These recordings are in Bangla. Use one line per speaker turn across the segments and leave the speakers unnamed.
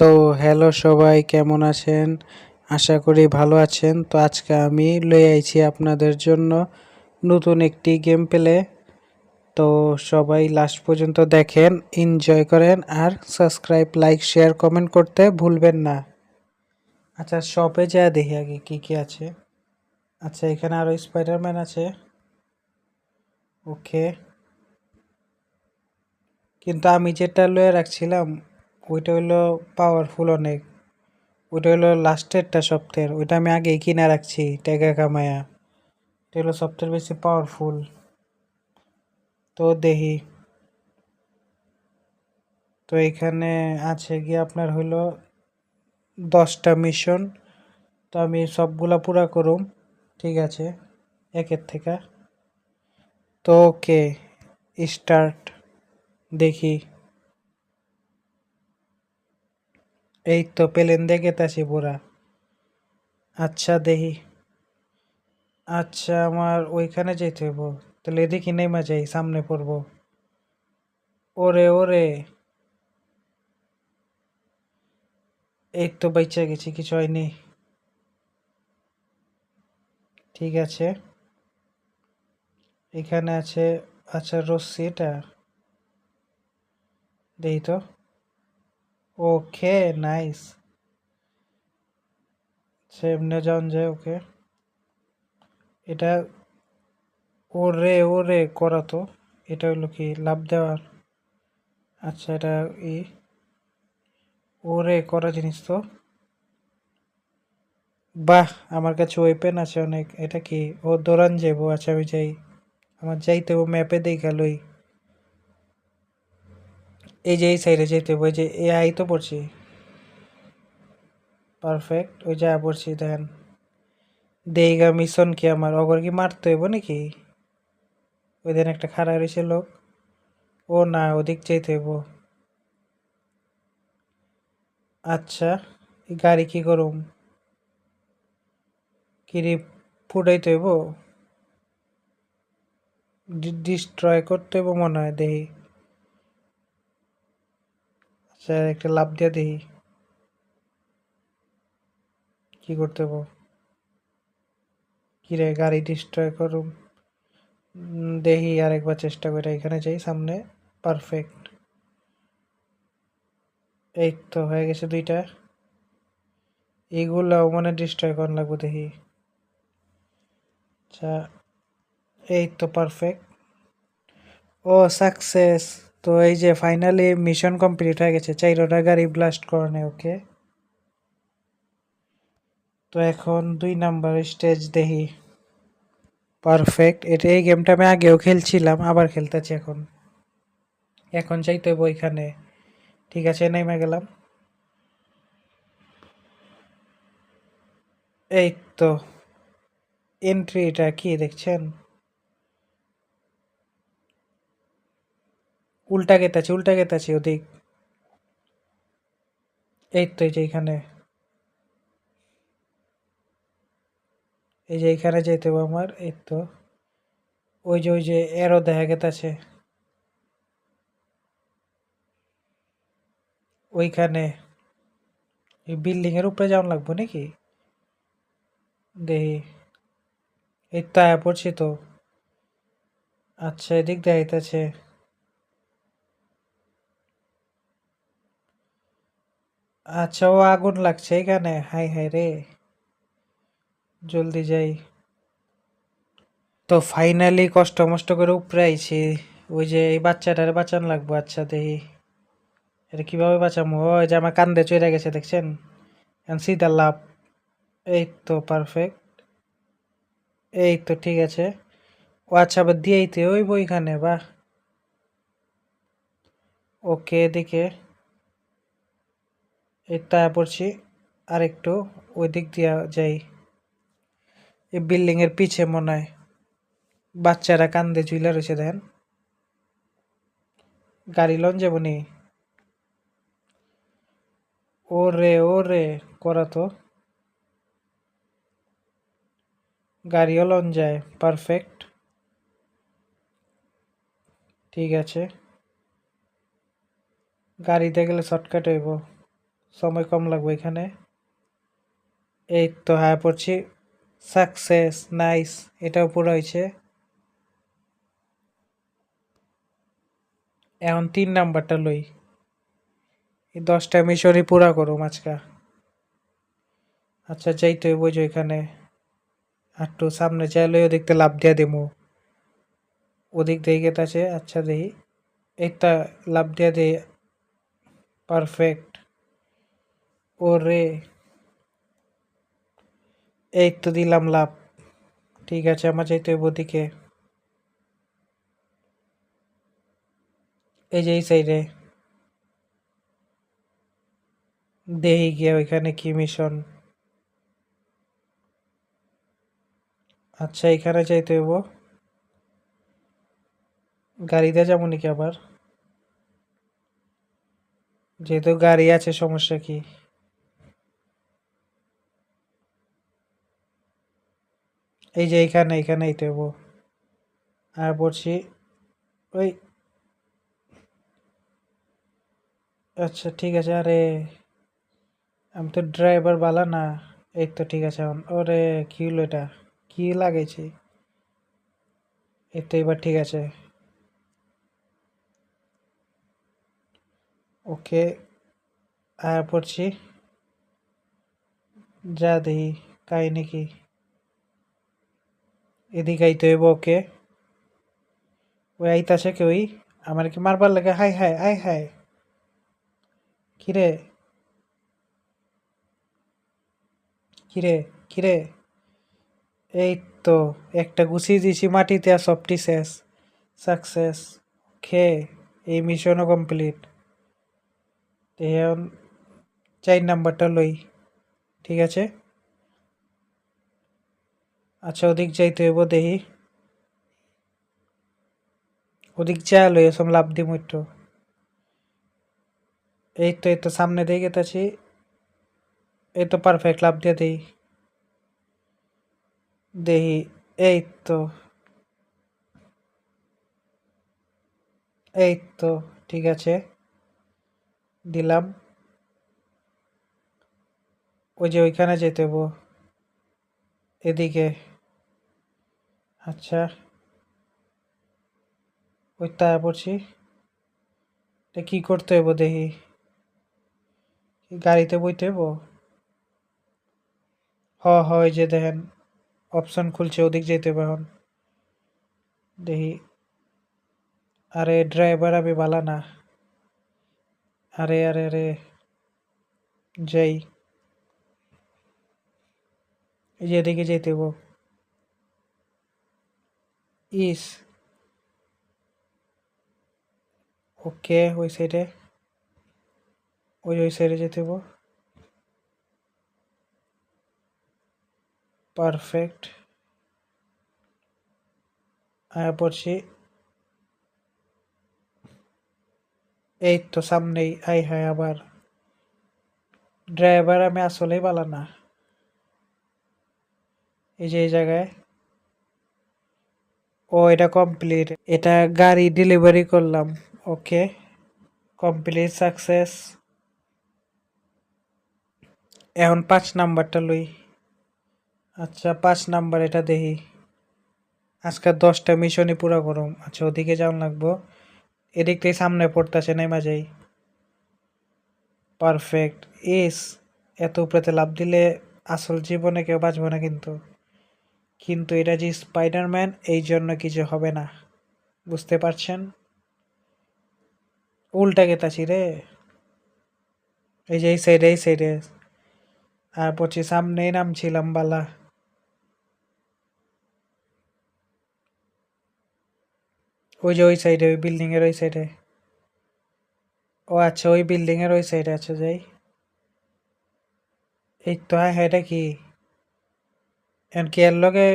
তো হ্যালো সবাই, কেমন আছেন? আশা করি ভালো আছেন। তো আজকে আমি লয়ে আইছি আপনাদের জন্য নতুন একটি গেম প্লে তো সবাই লাস্ট পর্যন্ত দেখেন এনজয় করেন আর সাবস্ক্রাইব লাইক শেয়ার কমেন্ট করতে ভুলবেন না। আচ্ছা শপে যা দেখি আগে কি কি আছে। আচ্ছা এখানে আরও স্পাইডারম্যান আছে। ওকে কিন্তু আমি যেটা লয়ে রাখছিলাম ওইটা হলো পাওয়ারফুল অনেক। ওইটা হলো লাস্টেরটা সপ্তাহের ওইটা আমি আগেই কিনে রাখছি, টাকা কামায়া। এটা হলো সবথেকে বেশি পাওয়ারফুল তো দেখি। তো এখানে আছে গিয়ে আপনার হইল দশটা মিশন তো আমি সবগুলা পুরা করুম, ঠিক আছে, একের থেকে। তো ওকে স্টার্ট দেখি। এই তো প্লেন, দেখে তাছি পুরা আচ্ছা দেহি। আচ্ছা আমার ওইখানে যেতে হইব। তাহলে এদিকে নেমা যাই, সামনে পড়ব। ওরে ওরে। এই তো বাইচা গেছি, কিছু হয়নি। ঠিক আছে। এখানে আছে আচ্ছা রশ্মি, এটা? দেখি তো। ওকে, নাইস। সে এমনি যাওয়া যায়, ওকে। এটা ওরে ওরে করা তো। এটা হলো কি, লাভ দেওয়ার আচ্ছা এটা ই। ওরে করা জিনিস তো। বাহ, আমার কাছে ওয়েপেন আছে অনেক। এটা কি? ও দৌড়ান যাব আচ্ছা আমি যাই। আমার যাইতে ও ম্যাপে দেখালোই এই যে এই সাইডে যেতে হবে যে এ আই তো পড়ছি। পারফেক্ট ওই যা পড়ছি দেখেন দেইগা মিশন কি আমার? অগর কি মারতে হইব নাকি? ওই দিন একটা খাড়া রয়েছে লোক। ও না, ওদিক যেতে হইব। আচ্ছা গাড়ি কি করুম? কিরি ফুটাইতে হইব? ডিস্ট্রয় করতে হইব মনে হয় দেখি আচ্ছা একটা লাভ দিয়ে দেখি কি করতে হব? কিরে, গাড়ি ডিস্ট্রয় করুম। দেখি আরেকবার চেষ্টা করে এখানে যাই, সামনে। পারফেক্ট এই তো হয়ে গেছে দুইটা। এইগুলাও মানে ডিস্ট্রয় করার লাগবে দেখি। আচ্ছা এই তো পারফেক্ট ও সাকসেস তো এই যে ফাইনালি মিশন কমপ্লিট হয়ে গেছে চাইরোটা গাড়ি ব্লাস্ট করনে ওকে তো এখন দুই নাম্বার স্টেজ দেখি। পারফেক্ট এটা এই গেমটা আমি আগেও খেলছিলাম, আবার খেলতেছি এখন। এখন চাইতে হইব ওইখানে ঠিক আছে নেমে গেলাম। এই তো এন্ট্রিটা কি দেখছেন? উল্টা গেতাছি উল্টা গেতাছি ওদিক। এই তো, এই যে এখানে। এই যে এখানে যেতে হবে আমার, এই তো। ওই যে ওই যে এরও দেখা গেতাছে ওইখানে। এই বিল্ডিং এর উপরে যাওয়া লাগবে নাকি? দেখি। এই তো, আয়া পড়ছি তো। আচ্ছা এদিক দেখাইতেছে আচ্ছা ও আগুন লাগছে এখানে। হাই হাই রে। জলদি যাই। তো ফাইনালি কষ্ট মষ্ট করে উপরে আইছি। ওই যে এই বাচ্চাটারে বাঁচান লাগবো আচ্ছা দেখি। এটা কীভাবে বাঁচামো? ওই যে আমার কান্দে চড়ে গেছে, দেখছেন? সিধা লাভ এই তো পারফেক্ট এই তো ঠিক আছে। ও আচ্ছা আবার দিয়েই তো ওই বইখানে বাহ। ওকে এদিকে তা পড়ছি আর একটু ওই দিক দিয়া যাই। এই বিল্ডিং এর পিছে মনে হয় বাচ্চারা কান্দে ঝুইলা রয়েছে দেখেন। গাড়ি লন যাব নি। ওরে ওরে, করা তো। গাড়িও লন যায় পারফেক্ট ঠিক আছে। গাড়িতে গেলে শর্টকাট হইব। সময় কম লাগবে এখানে। এই তো হ্যাঁ পড়ছি। সাকসেস, নাইস, এটাও পুরো হয়েছে। এখন তিন নাম্বারটা লই। এই দশটা মিশরই পুরা করো মাছকা আচ্ছা যাইতে হইব যে এখানে। একটু সামনে চাইলে ওদিকতে লাভ দিয়া দেবো ওদিক দিয়ে গেতাছে আচ্ছা দেখি। একটা লাভ দিয়া দে পারফেক্ট। ওরে, এই তো দিলাম লাভ। ঠিক আছে, আমার যাইতে হইব ওদিকে। এই যে এই সাইডে দেহি গিয়া ওইখানে কি মিশন আচ্ছা এখানে যাইতে হইব। গাড়িতে যাব নাকি আবার? যেহেতু গাড়ি আছে, সমস্যা কি? এই যে এইখানে এইখানে এইতে হইব আর পড়ছি ওই আচ্ছা ঠিক আছে, আরে আমি তো ড্রাইভার বালা না। এই তো ঠিক আছে এখন। ওরে, কি হলো এটা? কি লাগাইছি? এই তো এবার ঠিক আছে। ওকে, আর পড়ছি। যা দেখি, কাহিনি কি? এদিকে আইতে হইব ওকে। ওই আইতাছে ওই? আমার কি মারবার লাগে? Hi hi hi hi. কিরে? কিরে কিরে? এই তো, একটা গুছিয়ে দিয়েছি মাটিতে আর সবটি শেষ। সাকসেস। খে এই মিশনও কমপ্লিট। এখন চার নাম্বারটা লই। ঠিক আছে? আচ্ছা ওদিক যাইতে হইব দেহি ওদিক যা লই এসব লাভ দিম একটু। এই তো এই তো, সামনে দিয়ে গেতেছি। এই তো পারফেক্ট লাভ দিয়ে দেই। দেহি এই তো। এই তো, ঠিক আছে। দিলাম। ওই যে ওইখানে যেতে এদিকে। আচ্ছা। ওই তা পড়ছি। এটা কী করতে হইব দেখি। গাড়িতে বইতে হইব? হ হ ওই যে দেখেন অপশন খুলছে, ওদিক যেতে হবে এখন। দেখি। আরে ড্রাইভার আমি বালা না। আরে আরে আরে, যাই। এই যে এদিকে যেতে হইব। ইস ওকে ওই সাইডে ওই ওই সাইডে যেতে পারফেক্ট আয়া পড়ছি এই তো সামনেই আই হায় আবার ড্রাইভার আমি আসলেই বালা না এই যে এই জায়গায় ও, এটা কমপ্লিট এটা গাড়ি ডেলিভারি করলাম, ওকে? কমপ্লিট সাকসেস এখন পাঁচ নাম্বারটা লই। আচ্ছা পাঁচ নাম্বার এটা দেখি। আজকে দশটা মিশনই পুরো করুম আচ্ছা ওদিকে যাওয়ান লাগবো। এদিক থেকে সামনে পড়তেছে নেমা যাই। পারফেক্ট ইস এত উপরেতে লাভ দিলে আসল জীবনে কেউ বাঁচবে না কিন্তু। কিন্তু এটা যে স্পাইডারম্যান এই জন্য কিছু হবে না। বুঝতে পারছেন? উল্টা গেতাছি রে। এই যে, এই সাইডে এই সাইডে আর পড়ছি সামনেই নামছিলাম বালা। ওই যে, ওই সাইডে ওই বিল্ডিং এর ওই সাইডে ও আচ্ছা ওই বিল্ডিং এর ওই সাইডে আচ্ছা যাই। এই তো হ্যাঁ হ্যাঁ এটা কি? এখন কি এর লগে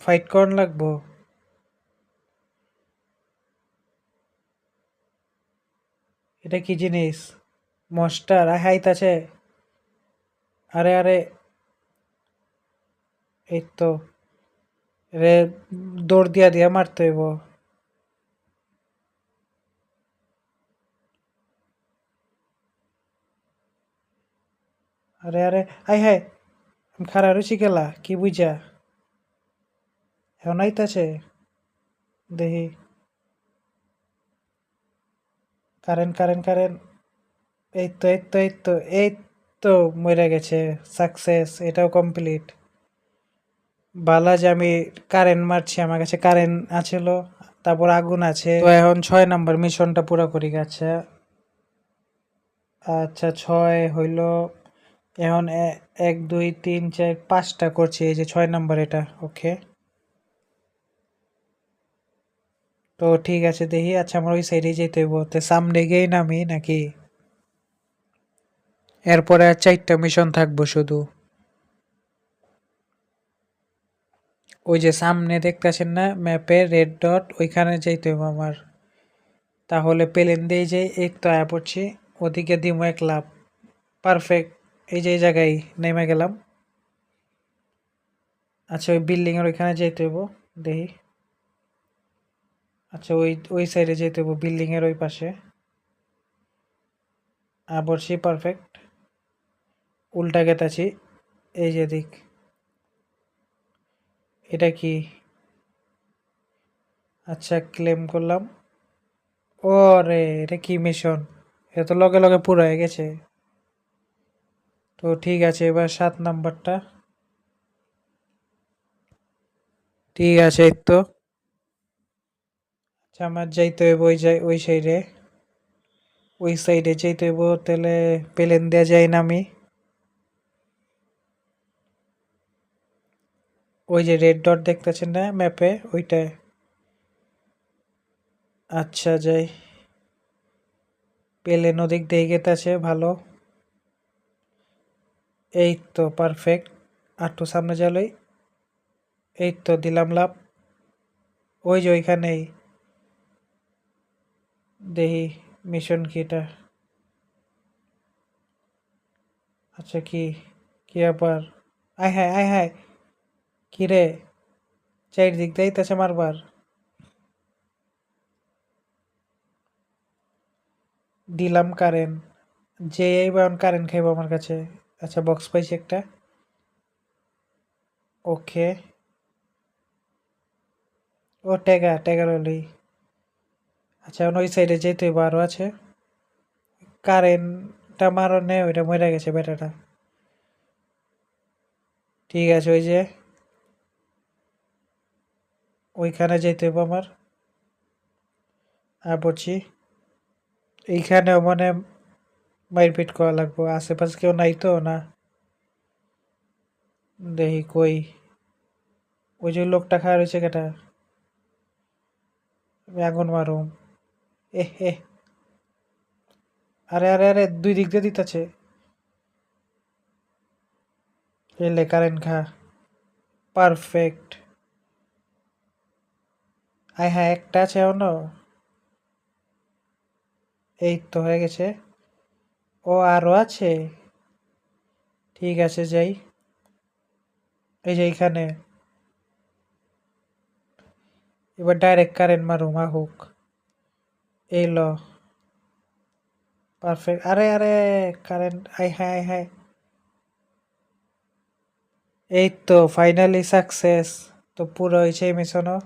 ফাইট করন লাগবো। এটা কি জিনিস মস্টার হাইত আছে আরে আরে এই তো রে দৌড় দিয়া দিয়া মারতে হইব। আরে আরে আই হাই খারা রয়েছি গেলা কি বুঝা? এখন আইতাছে, দেখি। কারেন্ট কারেন্ট কারেন্ট এই তো এই তো এই তো এই তো মরে গেছে সাকসেস এটাও কমপ্লিট বালা যে আমি কারেন্ট মারছি, আমার কাছে কারেন্ট আছিল, তারপর আগুন আছে। তো এখন ছয় নাম্বার মিশনটা পুরো করি গেছে। আচ্ছা ছয় হইল এখন এক, দুই, তিন, চার, পাঁচটা করছি, এই যে ছয় নম্বর এটা, ওকে। তো ঠিক আছে দেখি আচ্ছা আমার ওই সাইডে যেতে হইব। তো সামনে গিয়েই নামি নাকি? এরপরে আর চারটা মিশন থাকব শুধু। ওই যে সামনে দেখতেছেন না ম্যাপে রেড ডট ওইখানে যাইতে হবে আমার। তাহলে প্লেন দিয়ে যে আয়া পড়ছি, ওদিকে দিমো এক লাভ পারফেক্ট এই যে, এই জায়গায় নেমে গেলাম। আচ্ছা ওই বিল্ডিংয়ের ওইখানে যাইতে হইব, দেখি। আচ্ছা ওই ওই সাইডে যেতে হইব, বিল্ডিংয়ের ওই পাশে। পড়ছি পারফেক্ট উল্টা গেতাছি এই যে দিক এটা কি? আচ্ছা ক্লেম করলাম। ও রে এটা কি মিশন এটা তো লগে লগে পুরো হয়ে গেছে। তো ঠিক আছে, এবার সাত নাম্বারটা। ঠিক আছে তো। আচ্ছা আমার যাইতে হইব ওই যাই, ওই সাইডে। ওই সাইডে যাইতে হইব, তাহলে প্লেন দেওয়া যায় না আমি। ওই যে রেড ডট দেখতেছেন না ম্যাপে ওইটায় আচ্ছা যাই। প্লেন ওদিক দিয়ে গেতেছে, ভালো। এই তো পারফেক্ট তো সামনে যালই। এই তো দিলাম লাভ। ওই যে ওইখানেই। দেখি মিশন কি এটা। আচ্ছা কি কি ব্যাপার? আয় হায় আয় হায়। কি রে? চারিদিক দিতেছে মারবার। দিলাম কারেন্ট যে এইবার কারেন্ট খাইব আমার কাছে। আচ্ছা বক্স পাইছি একটা। ওকে ও টেগা টেগা লই আচ্ছা ওই সাইডে যেতে হইব আরও আছে কারেন্টটা মারনে ওইটা মরে গেছে বেটাটা ঠিক আছে, ওই যে। ওইখানে যেতে হইব আমার। আর বলছি, এইখানেও মানে মারপিট করা লাগবো, আশেপাশে কেউ নাই তো, না? দেখি কই। ওই যে লোকটা খাওয়া রয়েছে কেটা আমি আগুন মারুম। এ হে আরে আরে আরে, দুই দিক দিয়ে দিতেছে। এলে কারেন্ট খা। পারফেক্ট। আয় হ্যাঁ একটা আছে এখনও। এই তো, হয়ে গেছে। ও আরও আছে? ঠিক আছে, যাই। এই যে এইখানে এবার ডাইরেক্ট কারেন্ট মারুম আহুক এই ল। পারফেক্ট আরে আরে কারেন্ট আই হ্যাঁ আই হ্যাঁ। এই তো ফাইনালি সাকসেস তো পুরো হয়েছে মিশনও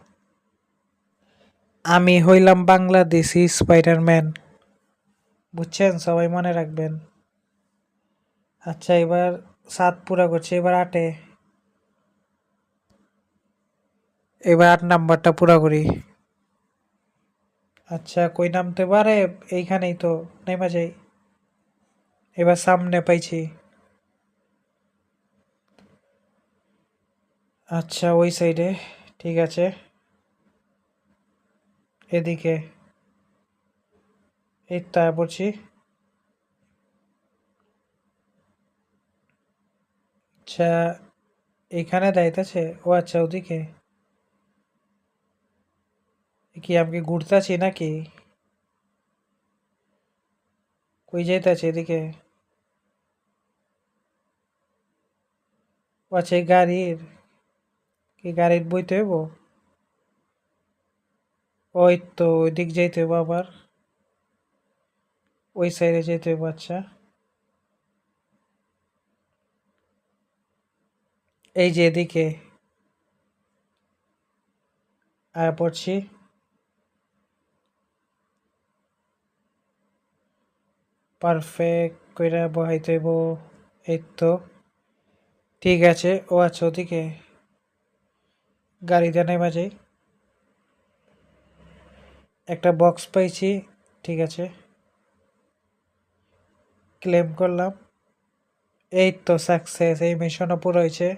আমি হইলাম বাংলাদেশি স্পাইডারম্যান বুঝছেন? সবাই মনে রাখবেন। আচ্ছা এবার সাত পুরা করছি, এবার আটে এবার আট নাম্বারটা পুরা করি। আচ্ছা কই নামতে পারে? এইখানেই তো, নেমা যাই। এবার সামনে পাইছি। আচ্ছা ওই সাইডে ঠিক আছে। এদিকে। তো আয়া আচ্ছা এখানে দায়িত্ব ও আচ্ছা ওদিকে। কি আমি ঘুরতেছি নাকি? কই যাইতেছে এদিকে? ও আচ্ছা এই গাড়ির। কি গাড়ির বইতে হইব? ওই তো ওই দিক যাইতে হইব আবার। ওই সাইডে যেতে হইব আচ্ছা এই যে এদিকে। আয়া পড়ছি। পারফেক্ট কইরা বহাইতে হইব। এই তো। ঠিক আছে। ও আচ্ছা ওদিকে। গাড়িতে নেই বাজে একটা বক্স পাইছি। ঠিক আছে। করলাম। এই তো সাকসেস এই মিশনও পুরো হয়েছে।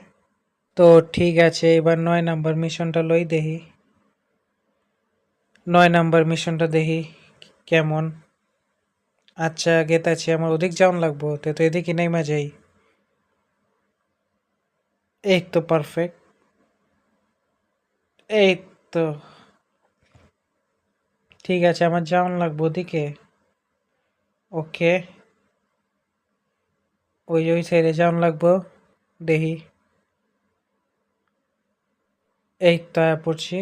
তো ঠিক আছে, এবার নয় নাম্বার মিশনটা লই দেখি। নয় নাম্বার মিশনটা দেখি কেমন। আচ্ছা গেতাছি, আমার ওদিক যাওয়ান লাগবো, তো তো এদিকে নেই যাই এই তো পারফেক্ট এই তো। ঠিক আছে, আমার যাওয়ান লাগবো ওদিকে। ওকে ওই ওই সাইডে যাওয়ান লাগবো, দেখি। এই তো আয়া পড়ছি।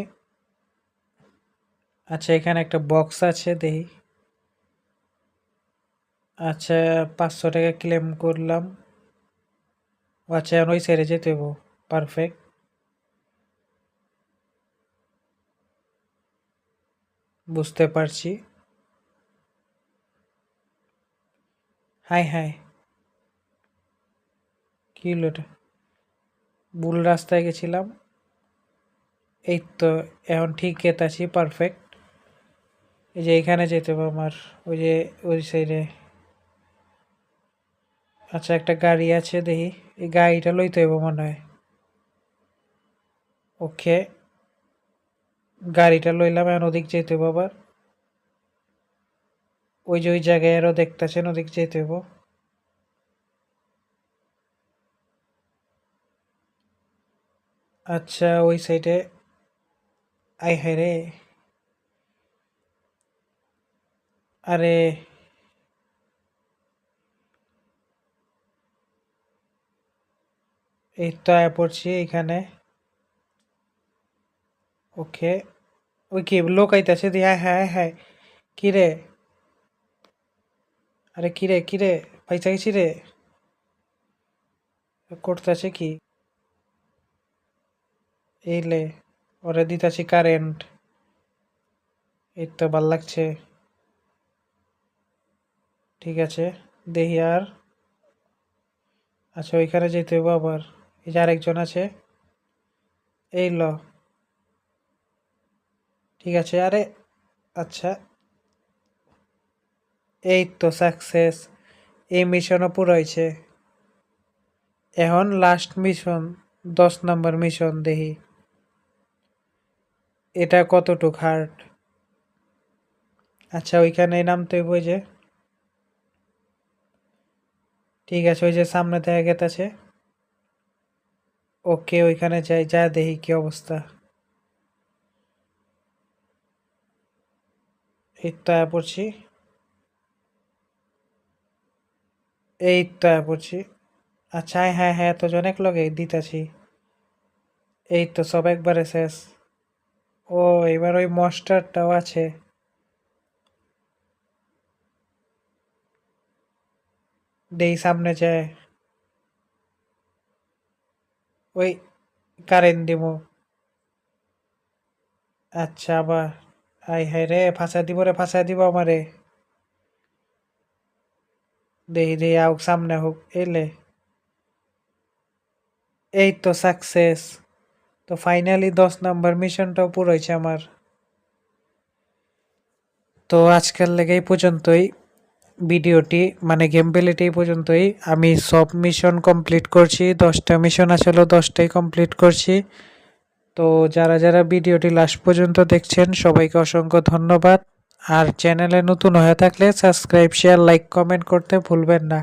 আচ্ছা এখানে একটা বক্স আছে, দেখি। আচ্ছা পাঁচশো টাকা ক্লেম করলাম। আচ্ছা ওই সাইডে যেতে হব পারফেক্ট বুঝতে পারছি। Hi hi. কি হলো এটা ভুল রাস্তায় গেছিলাম। এই তো, এখন ঠিক গেতাছি পারফেক্ট এই যে এখানে যেতে হবে আমার, ওই যে ওই সাইডে আচ্ছা একটা গাড়ি আছে, দেখি। এই গাড়িটা লইতে হইব মনে হয়। ওকে। গাড়িটা লইলাম, এখন ওদিক যেতে হইব আবার। ওই যে ওই জায়গায় আরও দেখতেছেন, ওদিক যেতে হইব। আচ্ছা ওই সাইডে আই হায় রে। আরে। এই তো আয়া পড়ছি এখানে। ওকে। ওই কি, লোক আইতাছে দি হ্যাঁ হ্যাঁ হ্যাঁ। কি রে? আরে কি রে কি রে? পয়সা গেছি রে। করতেছে কি? এই লে, ওরে দিতাছি কারেন্ট এই তো ভালো লাগছে। ঠিক আছে, দেখি আর। আচ্ছা ওইখানে যেতে হইব আবার। এই যে আরেকজন আছে। এই ল। ঠিক আছে, আরে আচ্ছা। এই তো সাকসেস এই মিশনও পুরো হয়েছে এখন লাস্ট মিশন দশ নম্বর মিশন দেখি। এটা কতটুক হার্ড? আচ্ছা ওইখানে নামতে ওই যে। ঠিক আছে, ওই যে সামনে দেখা গেতেছে ওকে, ওইখানে যাই, যা দেখি কি অবস্থা। এই তো পড়ছি। এই তো পড়ছি। আচ্ছা হ্যাঁ হ্যাঁ হ্যাঁ তো অনেক লগে দিতাছি। এই তো সব একবারে শেষ। ও, এবার ওই মস্টারটাও আছে। দেই সামনে যায়। ওই কারেন্ট দিব আচ্ছা আবার। আই হাই রে ফাঁসা দিব রে ফাঁসা দিব আমারে। দেই দেই, আউক, সামনে হোক এলে। এই তো সাকসেস তো ফাইনালি দশ নম্বর মিশনটাও পুরো হয়েছে আমার। তো আজকের লেগে এই পর্যন্তই। ভিডিওটি মানে গেম প্লেটি এই পর্যন্তই। আমি সব মিশন কমপ্লিট করছি, দশটা মিশন আসলে, দশটাই কমপ্লিট করছি। তো যারা যারা ভিডিওটি লাস্ট পর্যন্ত দেখছেন, সবাইকে অসংখ্য ধন্যবাদ। আর চ্যানেলে নতুন হয়ে থাকলে সাবস্ক্রাইব শেয়ার লাইক কমেন্ট করতে ভুলবেন না।